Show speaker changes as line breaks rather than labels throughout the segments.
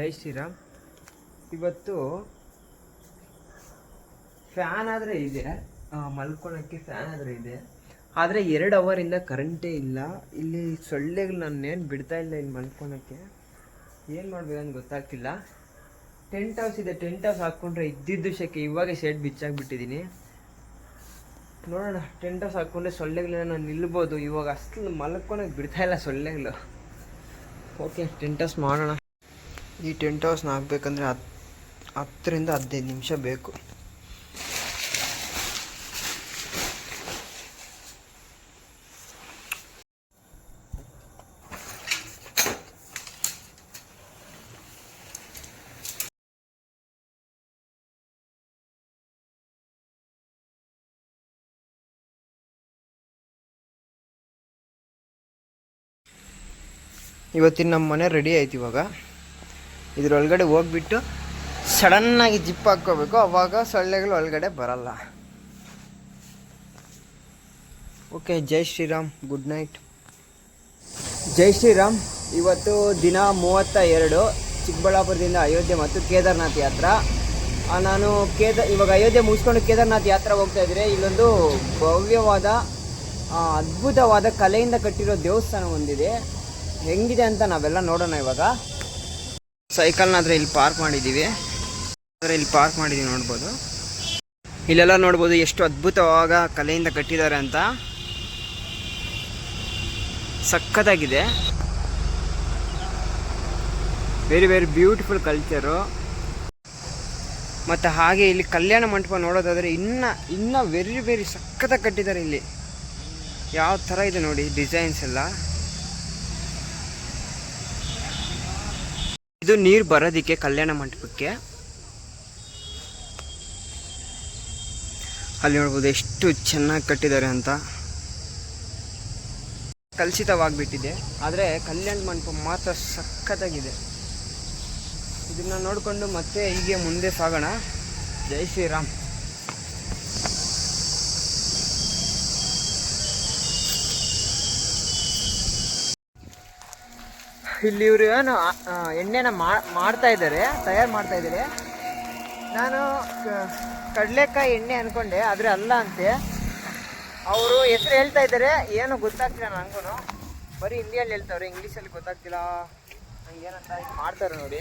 ಜೈ ಶ್ರೀರಾಮ್. ಇವತ್ತು ಫ್ಯಾನ್ ಆದರೆ ಇದೆ ಮಲ್ಕೊಳೋಕ್ಕೆ ಫ್ಯಾನ್ ಆದರೆ ಇದೆ. ಆದರೆ ಎರಡು ಅವರಿಂದ ಕರೆಂಟೇ ಇಲ್ಲ. ಇಲ್ಲಿ ಸೊಳ್ಳೆಗಳು ನಾನೇನು ಬಿಡ್ತಾ ಇಲ್ಲ ಇಲ್ಲಿ ಮಲ್ಕೊಳಕ್ಕೆ. ಏನು ಮಾಡ್ಬೇಕಂತ ಗೊತ್ತಾಗ್ತಿಲ್ಲ. ಟೆಂಟ್ ಹೌಸ್ ಇದೆ ಟೆಂಟ್ ಹೌಸ್ ಹಾಕ್ಕೊಂಡ್ರೆ ಇದ್ದಿದ್ದು ಶೆಕೆ, ಇವಾಗ ಶೆಡ್ ಬಿಚ್ಚಾಕ್ಬಿಟ್ಟಿದ್ದೀನಿ ನೋಡೋಣ ಟೆಂಟ್ ಹೌಸ್ ಹಾಕ್ಕೊಂಡ್ರೆ ಸೊಳ್ಳೆಗಳನ್ನ ನಾನು ನಿಲ್ಬೋದು. ಇವಾಗ ಅಷ್ಟು ಮಲ್ಕೊಳಕ್ಕೆ ಬಿಡ್ತಾ ಇಲ್ಲ ಸೊಳ್ಳೆಗಳು. ಓಕೆ ಟೆಂಟ್ ಹೌಸ್ ಮಾಡೋಣ. ಈ ಟೆಂಟ್ ಹೌಸ್ನ ಹಾಕ್ಬೇಕಂದ್ರೆ ಹತ್, ಹತ್ತರಿಂದ ಹದಿನೈದು ನಿಮಿಷ ಬೇಕು. ಇವತ್ತಿನ ನಮ್ಮ ಮನೆ ರೆಡಿ ಆಯ್ತು ಇವಾಗ. ಇದ್ರೊಳಗಡೆ ಹೋಗ್ಬಿಟ್ಟು ಸಡನ್ನಾಗಿ ಜಿಪ್ ಹಾಕ್ಕೋಬೇಕು. ಅವಾಗ ಸೊಳ್ಳೆಗಳು ಒಳಗಡೆ ಬರಲ್ಲ. ಓಕೆ, ಜೈ ಶ್ರೀರಾಮ್. Good night. ಜೈ ಶ್ರೀರಾಮ್. ಇವತ್ತು ದಿನ ಮೂವತ್ತ ಎರಡು, ಚಿಕ್ಕಬಳ್ಳಾಪುರದಿಂದ ಅಯೋಧ್ಯೆ ಮತ್ತು ಕೇದಾರ್ನಾಥ್ ಯಾತ್ರಾ. ನಾನು ಕೇದ, ಇವಾಗ ಅಯೋಧ್ಯೆ ಮುಗಿಸ್ಕೊಂಡು ಕೇದಾರ್ನಾಥ್ ಯಾತ್ರೆ ಹೋಗ್ತಾ ಇದ್ರೆ ಇಲ್ಲೊಂದು ಭವ್ಯವಾದ ಅದ್ಭುತವಾದ ಕಲೆಯಿಂದ ಕಟ್ಟಿರೋ ದೇವಸ್ಥಾನ ಒಂದಿದೆ. ಹೆಂಗಿದೆ ಅಂತ ನಾವೆಲ್ಲ ನೋಡೋಣ ಇವಾಗ. ಸೈಕಲ್ನಾದ್ರೆ ಇಲ್ಲಿ ಪಾರ್ಕ್ ಮಾಡಿದ್ದೀವಿ. ಆದರೆ ಇಲ್ಲಿ ಪಾರ್ಕ್ ಮಾಡಿದ್ದೀವಿ ನೋಡ್ಬೋದು. ಇಲ್ಲೆಲ್ಲ ನೋಡ್ಬೋದು ಎಷ್ಟು ಅದ್ಭುತವಾಗ ಕಲೆಯಿಂದ ಕಟ್ಟಿದ್ದಾರೆ ಅಂತ. ಸಖತ್ತಾಗಿದೆ. ವೆರಿ ವೆರಿ ಬ್ಯೂಟಿಫುಲ್ ಕಲ್ಚರು ಮತ್ತು ಹಾಗೆ ಇಲ್ಲಿ ಕಲ್ಯಾಣ ಮಂಟಪ ನೋಡೋದಾದರೆ ಇನ್ನೂ ಇನ್ನೂ ವೆರಿ ವೆರಿ ಸಖತ್ತಾಗಿ ಕಟ್ಟಿದ್ದಾರೆ ಇಲ್ಲಿ. ಯಾವ ಥರ ಇದೆ ನೋಡಿ ಡಿಸೈನ್ಸ್ ಎಲ್ಲ. ಇದು ನೀರು ಬರೋದಿಕ್ಕೆ ಕಲ್ಯಾಣ ಮಂಟಪಕ್ಕೆ. ಅಲ್ಲಿ ನೋಡ್ಬೋದು ಎಷ್ಟು ಚೆನ್ನಾಗಿ ಕಟ್ಟಿದ್ದಾರೆ ಅಂತ. ಕಲುಷಿತವಾಗಿಬಿಟ್ಟಿದೆ ಆದರೆ ಕಲ್ಯಾಣ ಮಂಟಪ ಮಾತ್ರ ಸಖತ್ತಾಗಿದೆ. ಇದನ್ನ ನೋಡಿಕೊಂಡು ಮತ್ತೆ ಹೀಗೆ ಮುಂದೆ ಸಾಗೋಣ. ಜೈ ಶ್ರೀರಾಮ್. ಇಲ್ಲಿ ಇವರು ಏನು ಎಣ್ಣೆನ ಮಾಡ್ತಾ ಇದ್ದಾರೆ, ತಯಾರು ಮಾಡ್ತಾ ಇದ್ದಾರೆ. ನಾನು ಕಡಲೆಕಾಯಿ ಎಣ್ಣೆ ಅನ್ಕೊಂಡೆ, ಆದರೆ ಅಲ್ಲ ಅಂತೆ. ಅವರು ಹೆಸರು ಹೇಳ್ತಾ ಇದ್ದಾರೆ, ಏನು ಗೊತ್ತಾಗ್ತಿಲ್ಲ ನನಗೂ ಬರೀ ಹಿಂದಿಯಲ್ಲಿ ಹೇಳ್ತಾವ್ರೆ, ಇಂಗ್ಲೀಷಲ್ಲಿ ಗೊತ್ತಾಗ್ತಿಲ್ಲ. ಹಂಗೇನಂತ ಮಾಡ್ತಾರೆ ನೋಡಿ.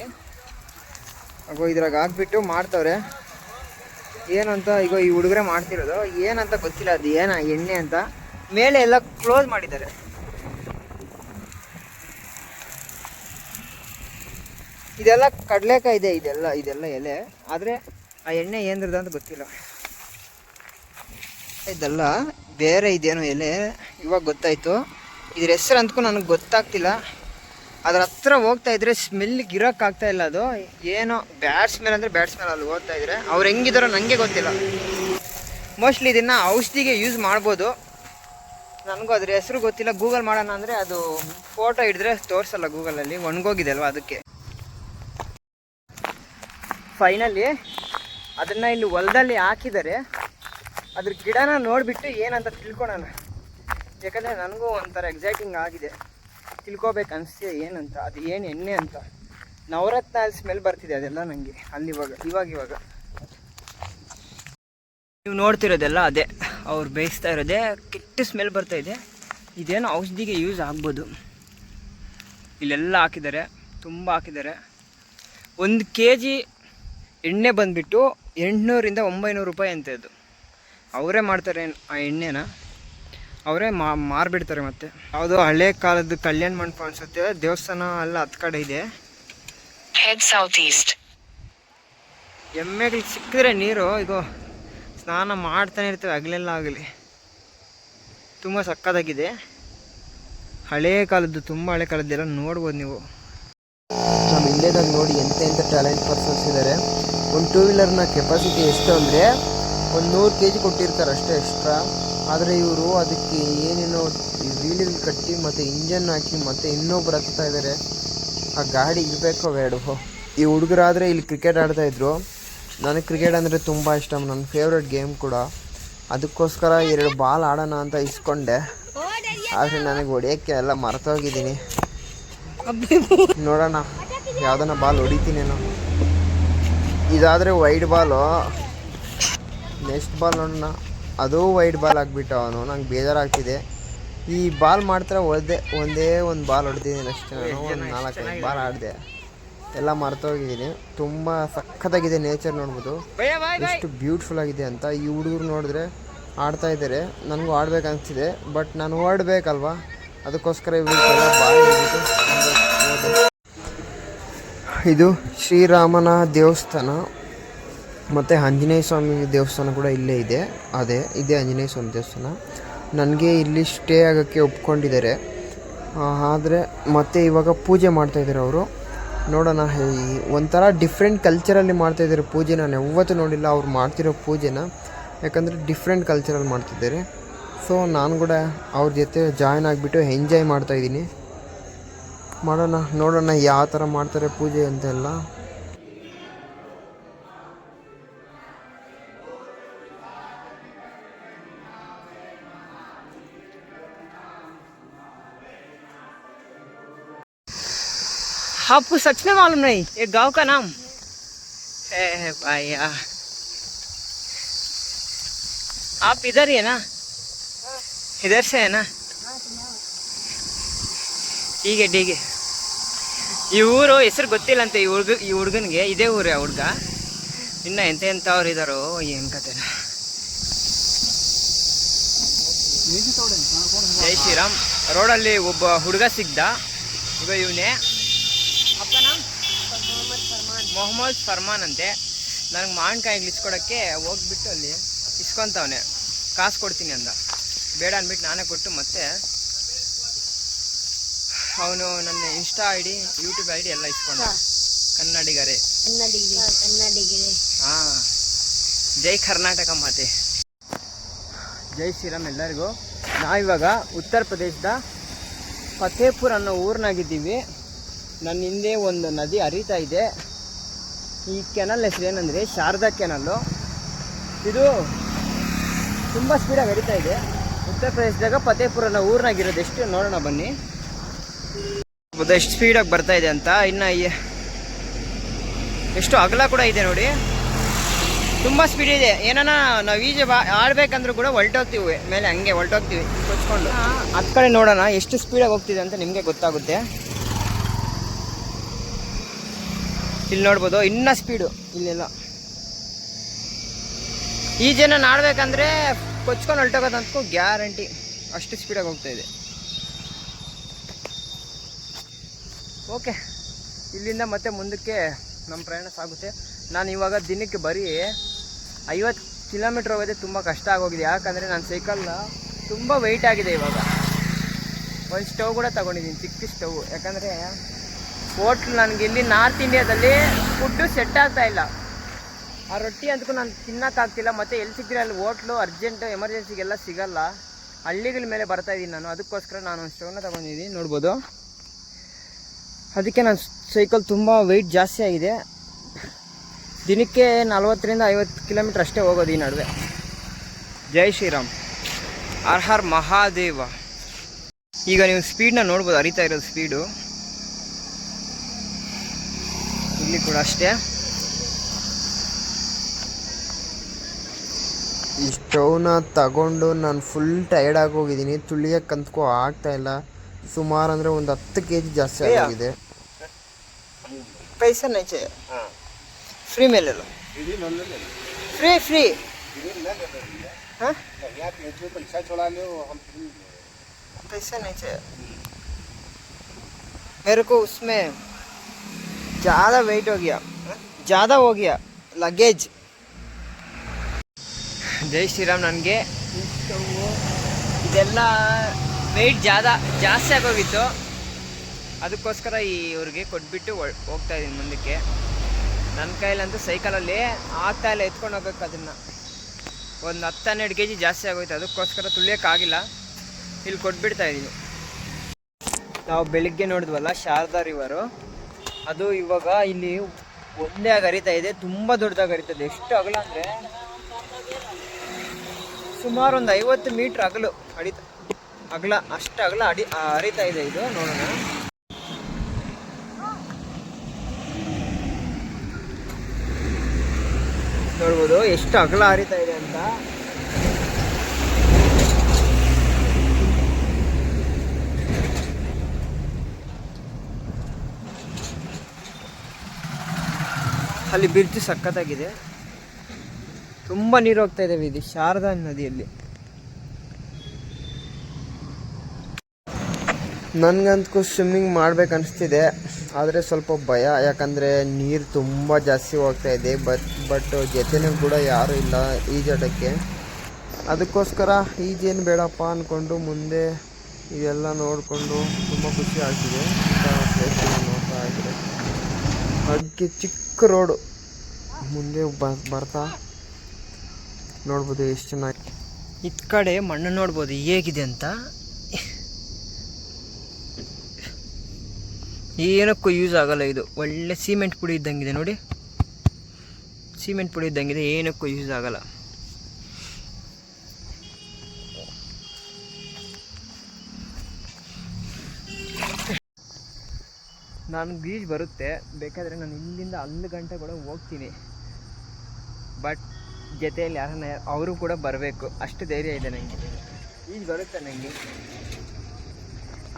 ಅಗೋ, ಇದ್ರಾಗ ಹಾಕ್ಬಿಟ್ಟು ಮಾಡ್ತಾವ್ರೆ. ಏನಂತ ಈಗ ಈ ಹುಡುಗರೇ ಮಾಡ್ತಿರೋದು. ಏನಂತ ಗೊತ್ತಿಲ್ಲ ಅದು, ಏನ ಎಣ್ಣೆ ಅಂತ. ಮೇಲೆ ಎಲ್ಲ ಕ್ಲೋಸ್ ಮಾಡಿದ್ದಾರೆ. ಇದೆಲ್ಲ ಕಡಲೆಕಾಯಿ ಇದೆ, ಇದೆಲ್ಲ ಇದೆಲ್ಲ ಎಲೆ. ಆದರೆ ಆ ಎಣ್ಣೆ ಏನಿರದ ಅಂತ ಗೊತ್ತಿಲ್ಲ. ಇದೆಲ್ಲ ಬೇರೆ ಇದೇನೋ ಎಲೆ, ಇವಾಗ ಗೊತ್ತಾಯಿತು. ಇದ್ರ ಹೆಸರು ಅಂತಕ್ಕೂ ನನಗೆ ಗೊತ್ತಾಗ್ತಿಲ್ಲ. ಅದ್ರ ಹತ್ರ ಹೋಗ್ತಾ ಇದ್ರೆ ಸ್ಮೆಲ್ಗೆ ಇರೋಕ್ಕಾಗ್ತಾ ಇಲ್ಲ ಅದು. ಏನೋ ಬ್ಯಾಟ್ ಸ್ಮೆಲ್ ಅಂದರೆ ಬ್ಯಾಡ್ ಸ್ಮೆಲ್ ಅಲ್ಲಿ ಹೋಗ್ತಾ ಇದ್ರೆ. ಅವ್ರು ಹೆಂಗಿದಾರೋ ನನಗೆ ಗೊತ್ತಿಲ್ಲ. ಮೋಸ್ಟ್ಲಿ ಇದನ್ನು ಔಷಧಿಗೆ ಯೂಸ್ ಮಾಡ್ಬೋದು. ನನಗೂ ಅದ್ರ ಹೆಸರು ಗೊತ್ತಿಲ್ಲ. ಗೂಗಲ್ ಮಾಡೋಣ ಅಂದರೆ ಅದು ಫೋಟೋ ಹಿಡಿದ್ರೆ ತೋರಿಸಲ್ಲ ಗೂಗಲಲ್ಲಿ ಒಣಗೋಗಿದೆ ಅಲ್ವಾ ಅದಕ್ಕೆ. ಫೈನಲಿ ಅದನ್ನು ಇಲ್ಲಿ ಹೊಲದಲ್ಲಿ ಹಾಕಿದ್ದಾರೆ. ಅದ್ರ ಗಿಡನ ನೋಡಿಬಿಟ್ಟು ಏನಂತ ತಿಳ್ಕೊಳೋಣ. ಯಾಕಂದರೆ ನನಗೂ ಒಂಥರ ಎಕ್ಸೈಟಿಂಗ್ ಆಗಿದೆ. ತಿಳ್ಕೊಬೇಕು ಅನಿಸ್ತಿದೆ ಏನಂತ, ಅದು ಏನು ಎಣ್ಣೆ ಅಂತ. ನವರತ್ನ ಅಲ್ಲಿ ಸ್ಮೆಲ್ ಬರ್ತಿದೆ ಅದೆಲ್ಲ ನನಗೆ ಅಲ್ಲಿ ಇವಾಗ ಇವಾಗ ಇವಾಗ. ನೀವು ನೋಡ್ತಿರೋದೆಲ್ಲ ಅದೇ, ಅವ್ರು ಬೇಯಿಸ್ತಾ ಇರೋದೇ, ಕೆಟ್ಟ ಸ್ಮೆಲ್ ಬರ್ತಾ ಇದೆ. ಇದೇನೋ ಔಷಧಿಗೆ ಯೂಸ್ ಆಗ್ಬೋದು. ಇಲ್ಲೆಲ್ಲ ಹಾಕಿದ್ದಾರೆ, ತುಂಬ ಹಾಕಿದ್ದಾರೆ. ಒಂದು ಕೆ ಜಿ ಎಣ್ಣೆ ಬಂದುಬಿಟ್ಟು ಎಂಟುನೂರಿಂದ ಒಂಬೈನೂರು ರೂಪಾಯಿ ಅಂತ ಇದು ಅವರೇ ಮಾಡ್ತಾರೆ ಆ ಎಣ್ಣೆನ? ಅವರೇ ಮಾ ಮಾರ್ಬಿಡ್ತಾರೆ ಮತ್ತೆ. ಯಾವುದೋ ಹಳೆ ಕಾಲದ ಕಲ್ಯಾಣ ಮಂಟಪ ಅನ್ಸುತ್ತೆ. ದೇವಸ್ಥಾನ ಎಲ್ಲ ಹತ್ತು ಕಡೆ ಇದೆ.
ಸೌತ್ ಈಸ್ಟ್
ಎಮ್ಮೆಗಳು ಸಿಕ್ಕಿದ್ರೆ ನೀರು ಇದು ಸ್ನಾನ ಮಾಡ್ತಾನೆ ಇರ್ತವೆ ಹಗಲೆಲ್ಲ ಆಗಲಿ. ತುಂಬ ಸಕ್ಕತ್ತಾಗಿದೆ. ಹಳೇ ಕಾಲದ್ದು ತುಂಬ ಹಳೆ ಕಾಲದ್ದೆಲ್ಲ ನೋಡ್ಬೋದು ನೀವು. ನಮ್ಮ ಇಂಡಿಯಾದಾಗ ನೋಡಿ ಎಂತ ಎಂಥ ಟ್ಯಾಲೆಂಟ್ ಪರ್ಸನ್ಸ್ ಇದ್ದಾರೆ ಒಂದು ಟೂ ವೀಲರ್ನ ಕೆಪಾಸಿಟಿ ಎಷ್ಟು ಅಂದರೆ ಒಂದು ನೂರು ಕೆ ಜಿ ಕೊಟ್ಟಿರ್ತಾರೆ ಅಷ್ಟೇ ಎಕ್ಸ್ಟ್ರಾ ಆದರೆ ಇವರು ಅದಕ್ಕೆ ಏನೇನೋ ವೀಲಿಗೆ ಕಟ್ಟಿ ಮತ್ತು ಇಂಜನ್ ಹಾಕಿ ಮತ್ತು ಇನ್ನೊಬ್ರು ಹತ್ತಾ ಇದ್ದಾರೆ ಆ ಗಾಡಿ ಇರಬೇಕೋ ಬೇಡವೋ? ಈ ಹುಡುಗರಾದರೆ ಇಲ್ಲಿ ಕ್ರಿಕೆಟ್ ಆಡ್ತಾ ಇದ್ರು. ನನಗೆ ಕ್ರಿಕೆಟ್ ಅಂದರೆ ತುಂಬ ಇಷ್ಟ ನನ್ನ ಫೇವ್ರೆಟ್ ಗೇಮ್ ಕೂಡ. ಅದಕ್ಕೋಸ್ಕರ ಎರಡು ಬಾಲ್ ಆಡೋಣ ಅಂತ ಇಸ್ಕೊಂಡೆ. ಆದರೆ ನನಗೆ ಹೊಡಿಯೋಕ್ಕೆ ಎಲ್ಲ ಮರ್ತೋಗಿದ್ದೀನಿ. ನೋಡೋಣ
ಯಾವ್ದನ್ನ ಬಾಲ್ ಹೊಡಿತೀನೇನೋ ಇದಾದರೆ ವೈಡ್ ಬಾಲು ನೆಕ್ಸ್ಟ್ ಬಾಲ್ ನೋಡೋಣ ಅದು ವೈಡ್ ಬಾಲ್ ಆಗಿಬಿಟ್ಟು ಅವನು. ನಂಗೆ ಬೇಜಾರಾಗ್ತಿದೆ. ಈ ಬಾಲ್ ಮಾಡ್ತಾರೆ ಹೊಡೆದೆ ಒಂದೇ ಒಂದು ಬಾಲ್ ಹೊಡೆದಿದ್ದೀನಿ ಅಷ್ಟೇ ನಾನು. ಒಂದು ನಾಲ್ಕೈದು ಬಾಲ್ ಆಡಿದೆ. ಎಲ್ಲ ಮರ್ತೋಗಿದ್ದೀನಿ. ತುಂಬ ಸಖತ್ತಾಗಿದೆ ನೇಚರ್ ನೋಡ್ಬೋದು ಎಷ್ಟು ಬ್ಯೂಟಿಫುಲ್ ಆಗಿದೆ ಅಂತ ಈ ಹುಡುಗರು ನೋಡಿದ್ರೆ ಆಡ್ತಾ ಇದ್ದಾರೆ ನನಗೂ ಆಡ್ಬೇಕು ಅನಿಸ್ತಿದೆ ಬಟ್ ನಾನು ಓಡಬೇಕಲ್ವಾ? ಅದಕ್ಕೋಸ್ಕರ ಇವರು ಬಾಲ್. ಇದು ಶ್ರೀರಾಮನ ದೇವಸ್ಥಾನ ಮತ್ತು ಆಂಜನೇಯ ಸ್ವಾಮಿ ದೇವಸ್ಥಾನ ಕೂಡ ಇಲ್ಲೇ ಇದೆ. ಅದೇ, ಇದೇ ಆಂಜನೇಯ ಸ್ವಾಮಿ ದೇವಸ್ಥಾನ. ನನಗೆ ಇಲ್ಲಿ ಸ್ಟೇ ಆಗೋಕ್ಕೆ ಒಪ್ಕೊಂಡಿದ್ದಾರೆ. ಆದರೆ ಮತ್ತೆ ಇವಾಗ ಪೂಜೆ ಮಾಡ್ತಾಯಿದ್ದಾರೆ ಅವರು. ನೋಡೋಣ ಒಂಥರ ಡಿಫ್ರೆಂಟ್ ಕಲ್ಚರಲ್ಲಿ ಮಾಡ್ತಾಯಿದ್ದಾರೆ ಪೂಜೆ. ನಾನು ಯಾವತ್ತೂ ನೋಡಿಲ್ಲ ಅವ್ರು ಮಾಡ್ತಿರೋ ಪೂಜೆನ. ಯಾಕಂದರೆ ಡಿಫ್ರೆಂಟ್ ಕಲ್ಚರಲ್ಲಿ ಮಾಡ್ತಿದ್ದಾರೆ. ಸೊ ನಾನು ಕೂಡ ಅವ್ರ ಜೊತೆ ಜಾಯ್ನ್ ಆಗಿಬಿಟ್ಟು ಎಂಜಾಯ್ ಮಾಡ್ತಾಯಿದ್ದೀನಿ ಮಾಡೋಣ ನೋಡೋಣ ಯಾವ ಥರ ಮಾಡ್ತಾರೆ ಪೂಜೆ ಅಂತೆಲ್ಲ
आपको सच में मालूम नहीं ये गांव का नाम है भैया आप इधर ही है ना इधर से है ना ठीक है ठीक है ಈ ಊರು ಹೆಸರು ಗೊತ್ತಿಲ್ಲ ಅಂತ ಈ ಹುಡುಗ ಈ ಹುಡುಗನಿಗೆ. ಇದೇ ಊರೇ ಆ ಹುಡುಗ. ಇನ್ನ ಎಂತ ಎಂಥವ್ರು ಇದಾರೋ ಏನ್ ಕತೆ. ಜೈ ಶ್ರೀರಾಮ್. ರೋಡಲ್ಲಿ ಒಬ್ಬ ಹುಡುಗ ಸಿಗ್ದ. ಈಗ ಇವನೇ. ಅಪ್ಪ ನಾಮ್ ಮೊಹಮ್ಮದ್ ಫರ್ಮಾನ್ ಅಂತೆ. ನನಗೆ ಮಾವಿನಕಾಯಿ ಇಸ್ಕೊಡೋಕ್ಕೆ ಹೋಗ್ಬಿಟ್ಟು ಅಲ್ಲಿ ಇಸ್ಕೊಂತವನೆ. ಕಾಸು ಕೊಡ್ತೀನಿ ಅಂದ. ಬೇಡ ಅಂದ್ಬಿಟ್ಟು ನಾನೇ ಕೊಟ್ಟು ಮತ್ತೆ ಅವನು ನನ್ನ insta I D YouTube I D ಎಲ್ಲ ಇಸ್ಕೊಂಡ ಕನ್ನಡಿಗರೇ. ಹಾ ಜೈ ಕರ್ನಾಟಕ ಮಾತೆ. ಜೈ ಶ್ರೀರಾಮ್ ಎಲ್ಲರಿಗೂ. ನಾವಿವಾಗ ಉತ್ತರ ಪ್ರದೇಶದ ಫತೇಪುರ್ ಅನ್ನೋ ಊರ್ನಾಗಿದ್ದೀವಿ. ನನ್ನ ಹಿಂದೆ ಒಂದು ನದಿ ಹರಿತಾ ಇದೆ. ಈ ಕೆನಲ್ ಹೆಸರು ಏನಂದರೆ ಶಾರದಾ ಕೆನಲ್ಲು. ಇದು ತುಂಬ ಸ್ಪೀಡಾಗಿ ಹರಿತಾ ಇದೆ. ಉತ್ತರ ಪ್ರದೇಶದಾಗ ಫತೇಪುರ ಅನ್ನೋ ಊರಿನಾಗಿರೋದು ಎಷ್ಟು ನೋಡೋಣ ಬನ್ನಿ. ಎಷ್ಟು ಸ್ಪೀಡಾಗಿ ಬರ್ತಾ ಇದೆ ಅಂತ ಇನ್ನು ಎಷ್ಟು ಅಗಲ ಕೂಡ ಇದೆ ನೋಡಿ. ತುಂಬ ಸ್ಪೀಡ್ ಇದೆ. ಏನಾನ ನಾವು ಈಜೆ ಬಾ ಆಡ್ಬೇಕಂದ್ರೂ ಕೂಡ ಹೊಲ್ಟೋಗ್ತೀವಿ. ಮೇಲೆ ಹಂಗೆ ಹೊಲ್ಟೋಗ್ತೀವಿ. ಕೊಚ್ಕೊಂಡು. ಹತ್ತು ಕಡೆ ನೋಡೋಣ ಎಷ್ಟು ಸ್ಪೀಡಾಗಿ ಹೋಗ್ತಿದೆ ಅಂತ ನಿಮಗೆ ಗೊತ್ತಾಗುತ್ತೆ. ಇಲ್ಲಿ ನೋಡ್ಬೋದು ಇನ್ನೂ ಸ್ಪೀಡು ಇಲ್ಲೆಲ್ಲ. ಈಜೆನ ಆಡ್ಬೇಕಂದ್ರೆ ಕೊಚ್ಕೊಂಡು ಹೊಲ್ಟೋಗೋದಂತೂ ಗ್ಯಾರಂಟಿ ಅಷ್ಟು ಸ್ಪೀಡಾಗಿ ಹೋಗ್ತಾ ಇದೆ. ಓಕೆ. ಇಲ್ಲಿಂದ ಮತ್ತೆ ಮುಂದಕ್ಕೆ ನಮ್ಮ ಪ್ರಯಾಣ ಸಾಗುತ್ತೆ. ನಾನು ಇವಾಗ ದಿನಕ್ಕೆ ಬರೀ ಐವತ್ತು ಕಿಲೋಮೀಟ್ರ್ ಹೋಗೋದೇ ತುಂಬ ಕಷ್ಟ ಆಗೋಗಿದೆ. ಯಾಕಂದರೆ ನನ್ನ ಸೈಕಲ್ ತುಂಬ ವೆಯ್ಟ್ ಆಗಿದೆ ಇವಾಗ. ಒಂದು ಸ್ಟವ್ ಕೂಡ ತಗೊಂಡಿದ್ದೀನಿ, ಚಿಕ್ಕ ಸ್ಟವ್ ಯಾಕಂದರೆ ಹೋಟ್ಲ್ ನನಗೆ ಇಲ್ಲಿ ನಾರ್ತ್ ಇಂಡಿಯಾದಲ್ಲಿ ಫುಡ್ಡು ಸೆಟ್ ಆಗ್ತಾ ಇಲ್ಲ. ಆ ರೊಟ್ಟಿ ಅಂತೂ ನಾನು ತಿನ್ನೋಕ್ಕಾಗ್ತಿಲ್ಲ ಮತ್ತು ಎಲ್ಲಿ ಸಿಗ್ತೀರ ಅಲ್ಲಿ ಹೋಟ್ಲು ಅರ್ಜೆಂಟ್ ಎಮರ್ಜೆನ್ಸಿಗೆಲ್ಲ ಸಿಗಲ್ಲ. ಹಳ್ಳಿಗಳ ಮೇಲೆ ಬರ್ತಾ ಇದ್ದೀನಿ ನಾನು. ಅದಕ್ಕೋಸ್ಕರ ನಾನು ಒಂದು ಸ್ಟವ್ನ ತೊಗೊಂಡಿದ್ದೀನಿ. ನೋಡ್ಬೋದು. ಅದಕ್ಕೆ ನನ್ನ ಸೈಕಲ್ ತುಂಬ ವೆಯ್ಟ್ ಜಾಸ್ತಿ ಆಗಿದೆ. ದಿನಕ್ಕೆ ನಲ್ವತ್ತರಿಂದ ಐವತ್ತು ಕಿಲೋಮೀಟ್ರ್ ಅಷ್ಟೇ ಹೋಗೋದು ಈ ನಡುವೆ. ಜೈ ಶ್ರೀರಾಮ್. ಹರ್ ಹರ್ ಮಹಾದೇವ. ಈಗ ನೀವು ಸ್ಪೀಡ್ನ ನೋಡ್ಬೋದು, ಅರಿತಾ ಇರೋದು ಸ್ಪೀಡು ಇಲ್ಲಿ ಕೂಡ ಅಷ್ಟೇ.
ಈ ಸ್ಟವ್ನ ತಗೊಂಡು ನಾನು ಫುಲ್ ಟೈರ್ಡ್ ಆಗೋಗಿದ್ದೀನಿ ಆಗ್ತಾ ಇಲ್ಲ. ಸುಮಾರು ಅಂದರೆ ಒಂದು ಹತ್ತು ಕೆ ಜಿ ಜಾಸ್ತಿ
ಏಯ್.
ಆಗಿದೆ
पैसा नहीं चाहिए फ्री में ले लो फ्री फ्री हाँ? पैसा नहीं चाहिए मेरे को उसमें ज़्यादा वेट हो गया ज़्यादा हो गया लगेज ಜೈ ಶ್ರೀರಾಮ್ ನನಗೆ ಇದೆಲ್ಲ ವೆಯ್ಟ್ ಜಾದ, ಜಾಸ್ತಿ ಆಗೋಗಿತ್ತು. ಅದಕ್ಕೋಸ್ಕರ ಈ ಇವ್ರಿಗೆ ಕೊಟ್ಬಿಟ್ಟು ಹೋಗ್ತಾ ಇದ್ದೀನಿ ಮುಂದಕ್ಕೆ. ನನ್ನ ಕೈಲಂತೂ ಸೈಕಲಲ್ಲಿ ಆಗ್ತಾ ಇಲ್ಲ, ಎತ್ಕೊಂಡು ಹೋಗ್ಬೇಕು ಅದನ್ನು. ಒಂದು ಹತ್ತು ಹನ್ನೆರಡು ಕೆ ಜಿ ಜಾಸ್ತಿ ಆಗೋಯ್ತು, ಅದಕ್ಕೋಸ್ಕರ ತುಳಿಯೋಕ್ಕಾಗಿಲ್ಲ. ಇಲ್ಲಿ ಕೊಟ್ಬಿಡ್ತಾ ಇದ್ದೀನಿ ನಾವು ಬೆಳಿಗ್ಗೆ ನೋಡಿದ್ವಲ್ಲ, ಶಾರದಾ ರಿವರು ಅದು ಇವಾಗ ಇಲ್ಲಿ ಒಂದೇ ಆಗಿ ಹರಿತಾ ಇದೆ, ತುಂಬ ದೊಡ್ಡದಾಗಿ ಹರಿತದೆ ಎಷ್ಟು ಅಗಲ ಅಂದರೆ ಸುಮಾರು ಒಂದು ಐವತ್ತು ಮೀಟ್ರ್ ಅಗಲು ಹಡಿತ ಅಗಲ, ಅಷ್ಟು ಅಗಲ ಅಡಿ ಹರಿತಾ ಇದೆ ಇದು, ನೋಡೋಣ. ನೋಡ್ಬೋದು, ಎಷ್ಟು ಅಗಲ ಹರಿತಾ ಇದೆ ಅಂತ. ಅಲ್ಲಿ ಬ್ರಿಡ್ಜ್ ಸಕ್ಕತ್ತಾಗಿದೆ ತುಂಬ ನೀರು ಹೋಗ್ತಾ ಇದ್ದಾವೆ ಇದು ಶಾರದಾ ನದಿಯಲ್ಲಿ. ನನಗಂತೂ ಸ್ವಿಮ್ಮಿಂಗ್ ಮಾಡ್ಬೇಕು ಅನಿಸ್ತಿದೆ. ಆದರೆ ಸ್ವಲ್ಪ ಭಯ. ಯಾಕಂದರೆ ನೀರು ತುಂಬ ಜಾಸ್ತಿ ಹೋಗ್ತಾ ಇದೆ. ಬಟ್ ಬಟ್ ಜೊತೆನೂ ಕೂಡ ಯಾರೂ ಇಲ್ಲ ಈಜಾಡೋಕ್ಕೆ ಅದಕ್ಕೋಸ್ಕರ ಈಜೇನು ಬೇಡಪ್ಪ ಅಂದ್ಕೊಂಡು ಮುಂದೆ ಇದೆಲ್ಲ ನೋಡಿಕೊಂಡು ತುಂಬ ಖುಷಿ ಆಗ್ತಿದೆ. ನೋಡ್ತಾ ಇದ್ದರೆ ಅದಕ್ಕೆ ಚಿಕ್ಕ ರೋಡು ಮುಂದೆ ಬ, ಬರ್ತಾ ನೋಡ್ಬೋದು ಎಷ್ಟು ಚೆನ್ನಾಗಿ. ಇತ್ ಕಡೆ ಮಣ್ಣು ನೋಡ್ಬೋದು ಹೇಗಿದೆ ಅಂತ. ಏನಕ್ಕೂ ಯೂಸ್ ಆಗಲ್ಲ ಇದು. ಒಳ್ಳೆ ಸಿಮೆಂಟ್ ಪುಡಿ ಇದ್ದಂಗಿದೆ ನೋಡಿ. ಸಿಮೆಂಟ್ ಪುಡಿ ಇದ್ದಂಗಿದೆ, ಏನಕ್ಕೂ ಯೂಸ್ ಆಗಲ್ಲ. ನಾನು ಬೀಚ್ ಬರುತ್ತೆ, ಬೇಕಾದರೆ ನಾನು ಇಲ್ಲಿಂದ ಅಲ್ಲಿ ಗಂಟೆ ಕೂಡ ಹೋಗ್ತೀನಿ. ಬಟ್ ಜೊತೆಯಲ್ಲಿ ಯಾರನ್ನ ಅವರು ಕೂಡ ಬರಬೇಕು. ಅಷ್ಟು ಧೈರ್ಯ ಇದೆ ನನಗೆ ಈಜ್ ಬರುತ್ತೆ ನನಗೆ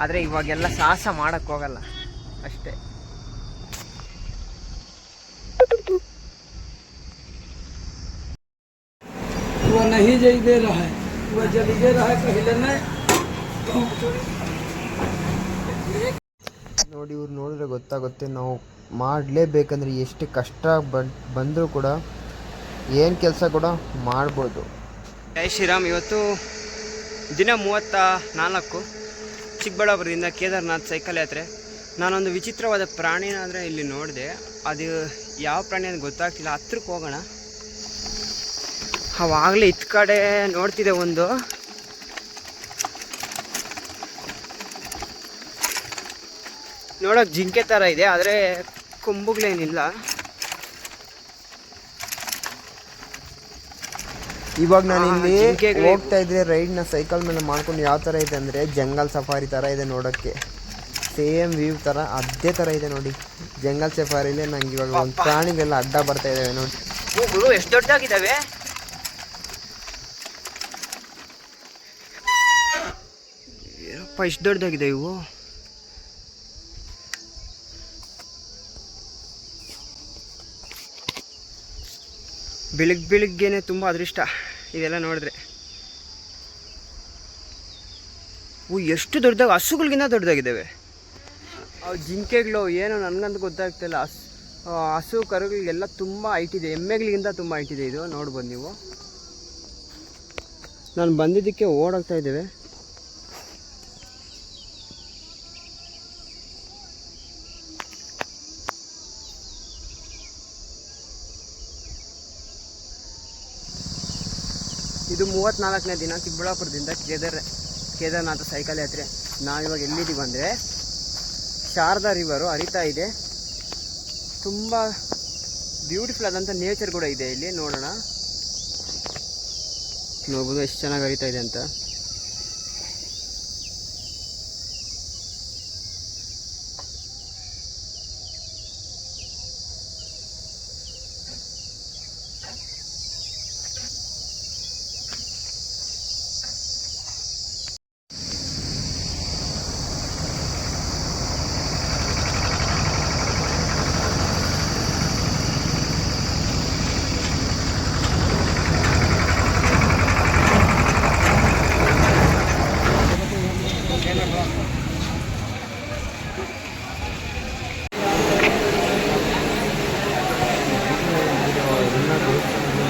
ಆದರೆ ಇವಾಗೆಲ್ಲ ಸಾಹಸ ಮಾಡೋಕ್ಕೆ ಹೋಗಲ್ಲ. ಅಷ್ಟೇ
वह नहीं जई दे रहा है वह जब दे रहा है पहले नहीं
ನೋಡಿ ಇವ್ರು ನೋಡಿದ್ರೆ ಗೊತ್ತಾಗುತ್ತೆ ನಾವು ಮಾಡಲೇಬೇಕಂದ್ರೆ ಎಷ್ಟು ಕಷ್ಟ ಬನ್ ಬಂದರೂ ಕೂಡ ಏನು ಕೆಲಸ ಕೂಡ ಮಾಡ್ಬೋದು ಜೈ ಶ್ರೀರಾಮ್ ಇವತ್ತು ದಿನ ಮೂವತ್ತ ನಾಲ್ಕು ಚಿಕ್ಕಬಳ್ಳಾಪುರದಿಂದ ಕೇದಾರ್ನಾಥ್ ಸೈಕಲ್ ಯಾತ್ರೆ ನಾನೊಂದು ವಿಚಿತ್ರವಾದ ಪ್ರಾಣಿನಾದರೆ ಇಲ್ಲಿ ನೋಡಿದೆ. ಅದು ಯಾವ ಪ್ರಾಣಿ ಅಂತ ಗೊತ್ತಾಗ್ತಿಲ್ಲ. ಹತ್ರಕ್ಕೆ ಹೋಗೋಣ. ಅವಾಗಲೇ ಇತ್ತು ಕಡೆ ನೋಡ್ತಿದ್ದೆ ಒಂದು. ನೋಡೋಕೆ ಜಿಂಕೆ ಥರ ಇದೆ ಆದರೆ ಕೊಂಬುಗಳೇನಿಲ್ಲ. ಇವಾಗ ನಾನು ಇಲ್ಲಿ ಹೋಗ್ತಾ ಇದ್ರೆ ರೈಡ್ನ ಸೈಕಲ್ ಮೇಲೆ ಮಾಡ್ಕೊಂಡು ಯಾವ ಥರ ಇದೆ ಅಂದರೆ ಜಂಗಲ್ ಸಫಾರಿ ಥರ ಇದೆ ನೋಡೋಕ್ಕೆ. ಸೇಮ್ ವ್ಯೂ ಥರ ಅದೇ ಥರ ಇದೆ ನೋಡಿ. ಜಂಗಲ್ ಸಫಾರಿಲಿ ನಂಗೆ ಇವಾಗ ಒಂದು ಪ್ರಾಣಿಗೆಲ್ಲ ಅಡ್ಡ ಬರ್ತಾ ಇದ್ದಾವೆ ನೋಡಿ.
ಹೂಗಳು ಎಷ್ಟು ದೊಡ್ಡದಾಗಿದ್ದಾವೆ
ಏನಪ್ಪ ಇಷ್ಟು ದೊಡ್ಡದಾಗಿದೆ ಇವು? ಬೆಳಿಗ್ಗೆ ಬೆಳಿಗ್ಗೆನೆ ತುಂಬ ಅದೃಷ್ಟ ಇದೆಲ್ಲ ನೋಡಿದ್ರೆ. ಓ ಎಷ್ಟು ದೊಡ್ಡದಾಗ ಹಸುಗಳಿಗಿಂತ ದೊಡ್ಡದಾಗಿದ್ದಾವೆ ಜಿಂಕೆಗಳು ಏನು ನನಗಂತೂ ಗೊತ್ತಾಗ್ತಿಲ್ಲ. ಹಸು ಹಸು ಕರುಗಳಿಗೆಲ್ಲ ತುಂಬ ಹೈಟ್ ಇದೆ. ಎಮ್ಮೆಗಳಿಗಿಂತ ತುಂಬ ಐಟಿದೆ ಇದೆ ಇದು. ನೋಡ್ಬೋದು ನೀವು. ನಾನು ಬಂದಿದ್ದಕ್ಕೆ ಓಡಾಗ್ತಾ ಇದ್ದೇವೆ. ಇದು ಮೂವತ್ತ್ನಾಲ್ಕನೇ ದಿನ ಚಿಕ್ಕಬಳ್ಳಾಪುರದಿಂದ ಕೇದಾರ್, ಕೇದಾರನಾಥ ಸೈಕಲ್ ಯಾತ್ರೆ. ನಾವಿವಾಗ ಎಲ್ಲಿದ್ದೀವಿ ಅಂದರೆ ಶಾರದಾ ರಿವರು ಹರಿತಾ ಇದೆ. ತುಂಬ ಬ್ಯೂಟಿಫುಲ್ ಆದಂಥ ನೇಚರ್ ಕೂಡ ಇದೆ ಇಲ್ಲಿ, ನೋಡೋಣ. ನೋಡ್ಬೋದು ಎಷ್ಟು ಚೆನ್ನಾಗಿ ಹರಿತಾ ಇದೆ ಅಂತ.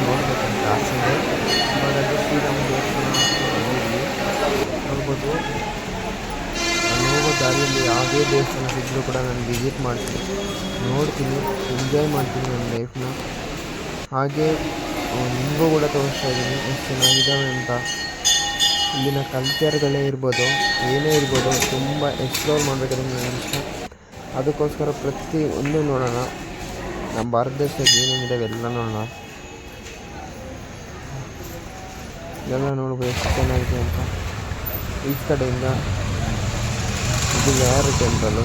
ನೋಡಬೇಕಂತ ಆಸೆ ಇದೆ ಹಾಗಾಗಿ ಶ್ರೀರಾಮ ದೇವಸ್ಥಾನ ನೋಡ್ಬೋದು ನಾನು ಹೋಗೋ ಯಾವುದೇ ದೇವಸ್ಥಾನ ಸಿಕ್ಕರೂ ಕೂಡ ನಾನು ವಿಸಿಟ್ ಮಾಡ್ತೀನಿ ನೋಡ್ತೀನಿ ಎಂಜಾಯ್ ಮಾಡ್ತೀನಿ ನನ್ನ ಲೈಫ್ನ ಹಾಗೆ ನಿಮಗೂ ಕೂಡ ತೋರಿಸ್ತಾ ಇದ್ದೀನಿ ಎಷ್ಟು ಚೆನ್ನಾಗಿದ್ದಾವೆ ಅಂತ ಇಲ್ಲಿನ ಕಲ್ಚರ್ಗಳೇ ಇರ್ಬೋದು, ಏನೇ ಇರ್ಬೋದು ತುಂಬ ಎಕ್ಸ್ಪ್ಲೋರ್ ಮಾಡಬೇಕಂತ ನನಗೆ ಇಷ್ಟ. ಅದಕ್ಕೋಸ್ಕರ ಪ್ರತಿ ಒಂದು ನೋಡೋಣ. ನಮ್ಮ ಭಾರತ ದೇಶದಾಗ ಏನೇನಿದಾವೆ ಎಲ್ಲ ನೋಡೋಣ. ಎಲ್ಲ ನೋಡ್ಬೋದು ಎಷ್ಟು ಚೆನ್ನಾಗಿದೆ ಅಂತ. ಈ ಕಡೆಯಿಂದ ಇದು ಯಾರು ಟೆಂಪಲು